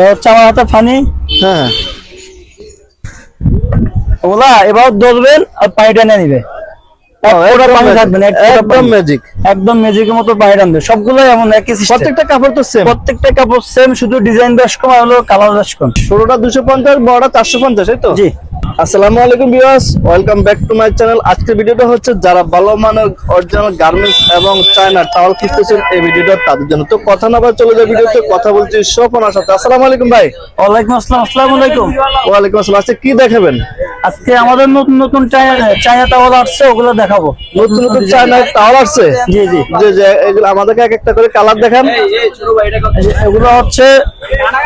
এ হচ্ছে আমার হাতে ফানি। হ্যাঁ। ওগুলা এবার ধরবেন আর নিবে। একদম। ম্যাজিক একদম ম্যাজিকের মতো সবগুলো এমন একই প্রত্যেকটা কাপড় তো সেম প্রত্যেকটা কাপড় সেম শুধু ডিজাইন বেশ কম আর হলো কালার বেশ কম। ষোলোটা দুশো পঞ্চাশ বড়টা চারশো পঞ্চাশ এই তো? জি। আসসালামু আলাইকুম viewers welcome back to my channel. আজকের ভিডিওটা হচ্ছে যারা ভালো মানের অরিজিনাল গার্মেন্টস এবং চায়না টাওয়াল খুঁজতেছেন এই ভিডিওটা তাদের জন্য। তো কথা না বার চলে যায় ভিডিওতে কথা বলছি সোপনার সাথে আসসালামু আলাইকুম ভাই। ওয়ালাইকুম আসসালাম আসসালামু আলাইকুম। ওয়ালাইকুম আসসালাম। আজকে কি দেখাবেন? আজকে আমাদের নতুন নতুন চায়না টাওয়াল আসছে ওগুলো দেখাবো। নতুন নতুন চায়না টাওয়াল আসছে? জি জি। যে যে এগুলো আমাদেরকে এক একটা করে কালার দেখান। এই এগুলো হচ্ছে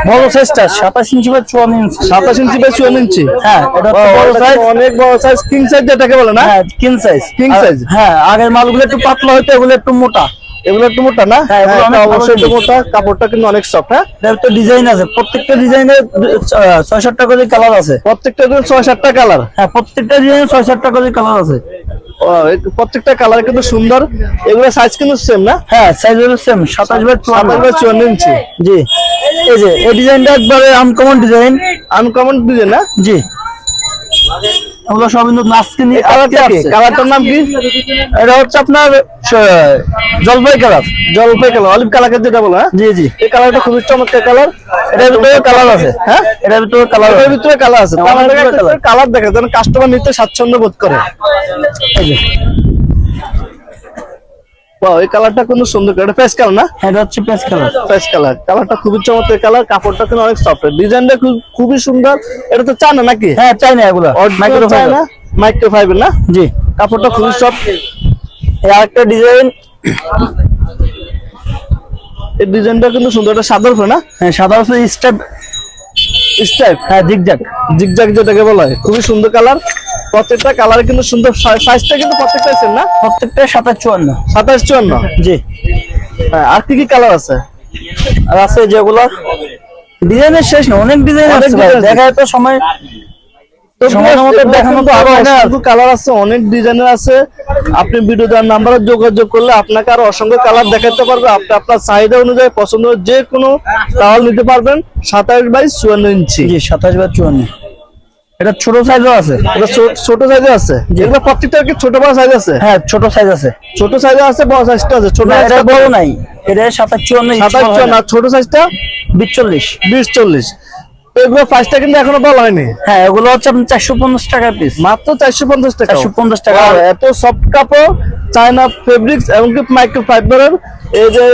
বড় সাইজটা সাতাশ ইঞ্চি বা চুয়ান্ন ইঞ্চি সাতাশ ইঞ্চি বা চুয়ান্ন ইঞ্চি হ্যাঁ এটা বড় সাইজ অনেক বড় সাইজ কিং সাইজ যেটাকে বলে না? হ্যাঁ কিং সাইজ King size? হ্যাঁ আগের মালগুলো একটু পাতলা হতো এগুলো একটু মোটা। এগুলো একটু মোটা না? হ্যাঁ, এগুলো হ্যাঁ, অবশ্যই একটু মোটা কাপড়টা কিন্তু অনেক সফট হ্যাঁ? তো ডিজাইন আছে। প্রত্যেকটা ডিজাইনে ছয় সাতটা করে কালার আছে। প্রত্যেকটা ছয় সাতটা কালার হ্যাঁ প্রত্যেকটা ডিজাইনে ছয় সাতটা করে কালার আছে। প্রত্যেকটা কালার কিন্তু সুন্দর। এগুলো সাইজ কিন্তু সেম না? হ্যাঁ সাইজ হলো সেম সাতাশ বাই সাতাশ বা চুয়ান্ন ইঞ্চি। জি। এই যে এই ডিজাইনটা একবারে আনকমন ডিজাইন আনকমন ডিজাইন না? জি। ওগুলো সব কিন্তু নাচকে নিয়ে কালারটা কালারটার নাম কি? এটা হচ্ছে আপনার জলপাই কালার। জলপাই কালার অলিভ কালার যেটা বলো হ্যাঁ? জি জি। এই কালারটা খুবই চমৎকার কালার এটার ভিতরে কালার আছে। হ্যাঁ? এটার ভিতরে কালার এটার ভিতরে কালার আছে। কালার দেখে যেন কাস্টমার নিতে স্বাচ্ছন্দ্য বোধ করে। এই কালারটা কিন্তু সুন্দর এটা ফেস কালার না? এটা হচ্ছে কালার ফেস কালার কালারটা খুবই চমৎকার কালার কাপড়টা কিন্তু অনেক সফট ডিজাইনটা খুবই সুন্দর। এটা তো চান নাকি? হ্যাঁ চাই না এগুলো। মাইক্রো না মাইক্রো ফাইবার না? জি। কাপড়টা খুবই সফট আরেকটা ডিজাইন এই ডিজাইনটা কিন্তু সুন্দর এটা সাদা উপরে না? হ্যাঁ সাদা হচ্ছে স্টেপ স্টাইপ হ্যাঁ জিগজ্যাগ জিগজাগ যেটাকে বলা হয়। খুবই সুন্দর কালার প্রত্যেকটা কালার কিন্তু সুন্দর সাইজটা কিন্তু প্রত্যেকটা সেম না? প্রত্যেকটা সাতাশ চুয়ান্ন। সাতাশ চুয়ান্ন? জি। হ্যাঁ আর কি কি কালার আছে? আর আছে যেগুলো? ডিজাইনের শেষ না অনেক ডিজাইন আছে। দেখা তো সময় কালার আছে অনেক ডিজাইনের আছে। আপনি ভিডিও দেওয়ার নাম্বারে যোগাযোগ করলে আপনাকে আরও অসংখ্য কালার দেখাতে পারবে। আপনি আপনার চাহিদা অনুযায়ী পছন্দ যে কোনো টাওয়াল নিতে পারবেন। সাতাশ বাই চুয়ান্ন ইঞ্চি। জি সাতাশ বা চুয়ান্ন। এটা ছোট সাইজও আছে। এটা ছো- ছোট সাইজে আছে। প্রত্যেকটা কি ছোট বড় সাইজ আছে? হ্যাঁ ছোট সাইজ আছে। ছোট সাইজে আছে বড় সাইজটা আছে। ছোট সাইজটা বড় নাই। এটা সাতাশ চুয়ান্ন সাতাশ চুয়ান্ন ছোট সাইজটা বিশ চল্লিশ এগুলো প্রাইসটা কিন্তু এখনও বলা হয়নি। হ্যাঁ এগুলো হচ্ছে চারশো পঞ্চাশ টাকা পিস মাত্র চারশো পঞ্চাশ টাকা। চারশো পঞ্চাশ টাকা। এত সফট কাপড় চায়না ফেব্রিক্স এমনকি মাইক্রো ফাইবারের এই যে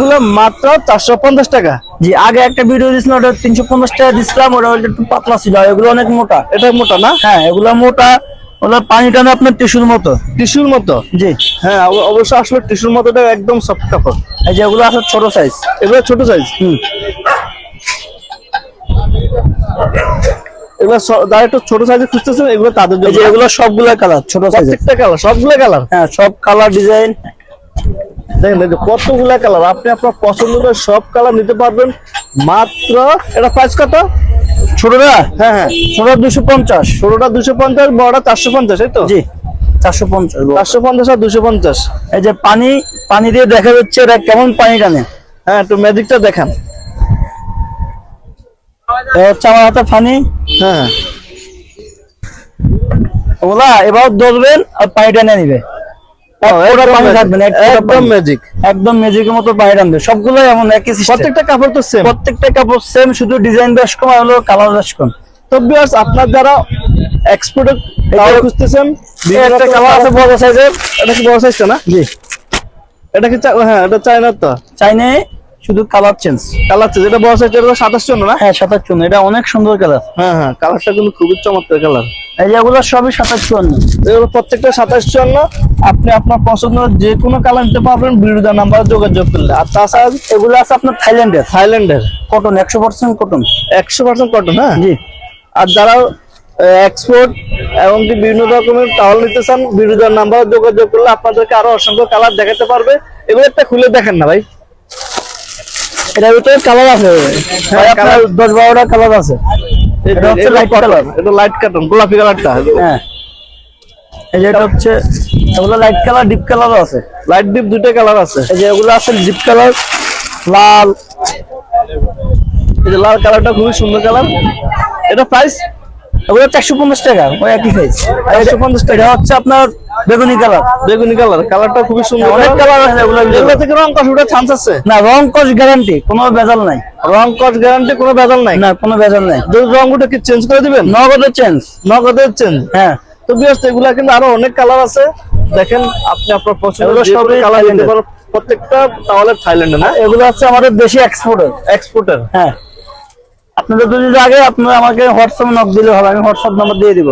গুলো মাত্র চারশো পঞ্চাশ টাকা। জি আগে একটা ভিডিও দিয়েছিলাম ওটা তিনশো পঞ্চাশ টাকা ওটা একটু পাতলা ছিল এগুলো অনেক মোটা। এটা মোটা না? হ্যাঁ এগুলো মোটা ওগুলো পানি টানে আপনার টিস্যুর মতো। টিস্যুর মতো? জি। হ্যাঁ অবশ্য আসলে টিস্যুর মতোটা একদম সফট কাপড়। এই যে এগুলো আছে ছোট সাইজ এগুলো ছোট সাইজ হুম। এগুলো যারা একটু ছোট সাইজে খুঁজতেছেন এগুলো তাদের জন্য এগুলো সবগুলো কালার ছোট সাইজের প্রত্যেকটা কালার সবগুলো কালার হ্যাঁ সব কালার ডিজাইন দেখেন কতগুলা কালার আপনি আপনার পছন্দ করে সব কালার নিতে পারবেন। মাত্র এটা প্রাইস কত? হ্যাঁ হ্যাঁ। দুশো পঞ্চাশ। ষোলোটা দুশো পঞ্চাশ বড়টা চারশো পঞ্চাশ এই তো? জি চারশো পঞ্চাশ চারশো পঞ্চাশ আর দুশো পঞ্চাশ। এই যে পানি পানি দিয়ে দেখা যাচ্ছে এটা কেমন পানি টানে। হ্যাঁ একটু ম্যাজিকটা দেখান। হচ্ছে আমার হাতে পানি হ্যাঁ। ওগুলা এবার ধরবেন আর পানি টানে নিবে। এক ফোঁটা পানি থাকবে না, এক ফোঁটা একদম ম্যাজিক একদম ম্যাজিকের মতো পানি টানবে সবগুলো এমন একই প্রত্যেকটা কাপড় তো সেম প্রত্যেকটা কাপড় সেম শুধু ডিজাইন বেশ কম হলো কালার বেশ কম। তো আপনার যারা এক্সপোর্টের টাওয়াল খুঁজতেছেন এই একটা কালার আছে বড় সাইজের এটা কি বড় সাইজটা না? জি। এটা কি হ্যাঁ এটা চায়নার তো। চাইনে শুধু কালার চেঞ্জ কালার যেটা বড় সাইজ এটা সাতাশ জন্য না? হ্যাঁ সাতাশ চুয়ান্ন এটা অনেক সুন্দর কালার হ্যাঁ হ্যাঁ কালারটা কিন্তু খুবই চমৎকার কালার এগুলো সবই সাতাশ চুয়ান্ন। এগুলো প্রত্যেকটা সাতাশ আপনি আপনার পছন্দ যে কোনো কালার নিতে পারবেন বিরোধী নাম্বার যোগাযোগ করলে। আর তাছাড়া এগুলো আছে আপনার থাইল্যান্ডের। থাইল্যান্ডের। কটন একশো পার্সেন্ট কটন। একশো পার্সেন্ট কটন হ্যাঁ? জি। আর যারা এক্সপোর্ট এমনকি বিভিন্ন রকমের টাওয়াল নিতে চান বিরোধী নাম্বার যোগাযোগ করলে আপনাদেরকে আরও অসংখ্য কালার দেখাতে পারবে। এগুলো একটা খুলে দেখেন না ভাই। এটার ভিতরে কালার আছে। হ্যাঁ, আপনার দশ বারোটা কালার আছে। এটা হচ্ছে এটা light এটা লাইট কাটন গোলাপি কালারটা হ্যাঁ। এই যে এটা হচ্ছে এগুলো লাইট কালার ডিপ কালারও আছে। লাইট ডিপ কালার আছে। এই যে এগুলো আছে ডিপ কালার লাল। এই যে লাল কালারটা খুবই সুন্দর কালার এটা প্রাইস ওগুলো চারশো পঞ্চাশ টাকা ওই একই সাইজ একশো পঞ্চাশ টাকা। হচ্ছে আপনার বেগুনি কালার। বেগুনি কালার কালারটা খুবই সুন্দর। অনেক কালার আছে এগুলো থেকে রং কষ ওঠার চান্স আছে? না রং কস গ্যারান্টি কোনো ভেজাল নাই। রং কষ গ্যারান্টি কোনো ভেজাল নাই? না কোনো ভেজাল নাই। যদি রং ওটা কি চেঞ্জ করে দিবেন? নগদের চেঞ্জ নগদের চেঞ্জ হ্যাঁ। তো বিয়াস এগুলা কিন্তু আরও অনেক কালার আছে। দেখেন আপনি আপনার যে সবই কালার নিতে পারেন প্রত্যেকটা তাহলে থাইল্যান্ডে না? এগুলো হচ্ছে আমাদের দেশি এক্সপোর্টার এক্সপোর্টার হ্যাঁ। আপনাদের যদি আগে আপনারা আমাকে হোয়াটসঅ্যাপ নক দিলে হবে। আমি হোয়াটসঅ্যাপ নাম্বার দিয়ে দিব।